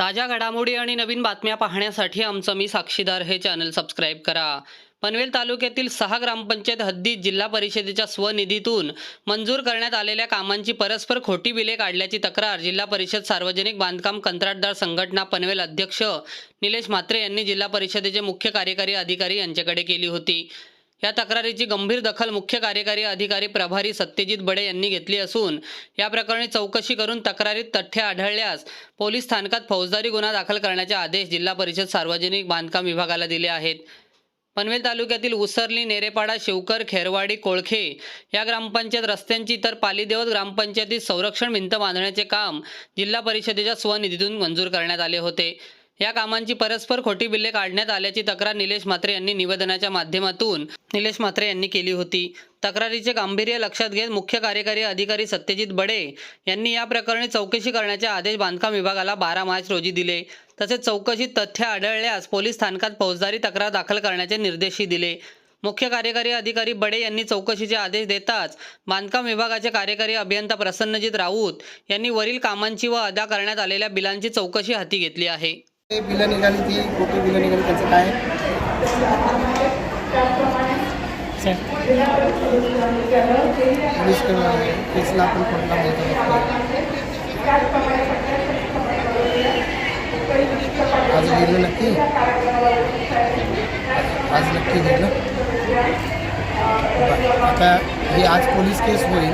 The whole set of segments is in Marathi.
ताज्या घडामोडी आणि नवीन बातम्या पाहण्यासाठी आमचं मी साक्षीदार हे चॅनल सबस्क्राईब करा. पनवेल तालुक्यातील सहा ग्रामपंचायत हद्दीत जिल्हा परिषदेच्या स्वनिधीतून मंजूर करण्यात आलेल्या कामांची परस्पर खोटी बिले काढल्याची तक्रार जिल्हा परिषद सार्वजनिक बांधकाम कंत्राटदार संघटना पनवेल अध्यक्ष निलेश म्हात्रे यांनी जिल्हा परिषदेचे मुख्य कार्यकारी अधिकारी यांच्याकडे केली होती. या तक्रारीची गंभीर दखल मुख्य कार्यकारी अधिकारी प्रभारी सत्यजित बडे यांनी घेतली असून या प्रकरणी चौकशी करून तक्रारीत तथ्य आढळल्यास पोलीस स्थानकात फौजदारी गुन्हा दाखल करण्याचे आदेश जिल्हा परिषद सार्वजनिक बांधकाम विभागाला दिले आहेत. पनवेल तालुक्यातील उसरली नेरेपाडा शिवकर खेरवाडी कोळखे या ग्रामपंचायत रस्त्यांची तर पालीदेवत ग्रामपंचायतीत संरक्षण भिंत बांधण्याचे काम जिल्हा परिषदेच्या स्वनिधीतून मंजूर करण्यात आले होते. या कामांची परस्पर खोटी बिल्ले काढण्यात आल्याची तक्रार निलेश म्हात्रे यांनी निवेदनाच्या माध्यमातून निलेश म्हात्रे यांनी केली होती. तक्रारीचे गांभीर्य लक्षात घेत मुख्य कार्यकारी अधिकारी सत्यजित बडे यांनी या प्रकरणी चौकशी करण्याचे आदेश बांधकाम विभागाला बारा मार्च रोजी दिले. तसेच चौकशीत तथ्य आढळल्यास पोलीस स्थानकात फौजदारी तक्रार दाखल करण्याचे निर्देशही दिले. मुख्य कार्यकारी अधिकारी बडे यांनी चौकशीचे आदेश देताच बांधकाम विभागाचे कार्यकारी अभियंता प्रसन्नजित राऊत यांनी वरील कामांची व अदा करण्यात आलेल्या बिलांची चौकशी हाती घेतली आहे. बिलं निघाली ती खोटी बिलं निघाली त्याचं काय पोलीस केसला आपण कुठला म्हणतो आज गेलं नक्की? आज नक्की गेलं. आता ही आज पोलीस केस होईल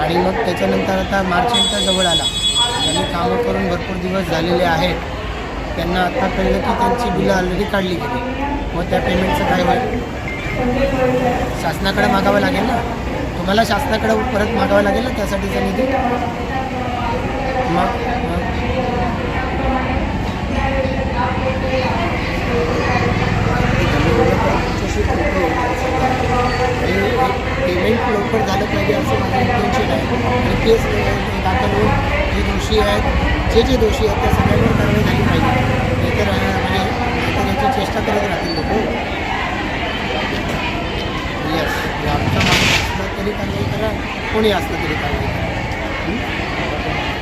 आणि मग त्याच्यानंतर आता मार्च जवळ आला. त्यांनी कामं करून भरपूर दिवस झालेले आहेत. त्यांना आता कळलं की त्यांची बिलं ऑलरेडी काढली गेली. मग त्या पेमेंटचं काय होईल? शासनाकडे मागावं लागेल ना? तुम्हाला शासनाकडे परत मागावं लागेल ना त्यासाठीचा निधी? मग मग. पेमेंट लवकर झालं पाहिजे असं माझं इंटेन्शन आहे. आणि केस दाखल होऊन जे दोषी आहेत जे जे दोषी आहेत त्या सगळ्यांवर कारवाई झाली पाहिजे. একটু চেষ্টা করে রাখেন দেখো यस आमच्या माणूस तरी चांगली करा कोणी असलं तरी चांगली करा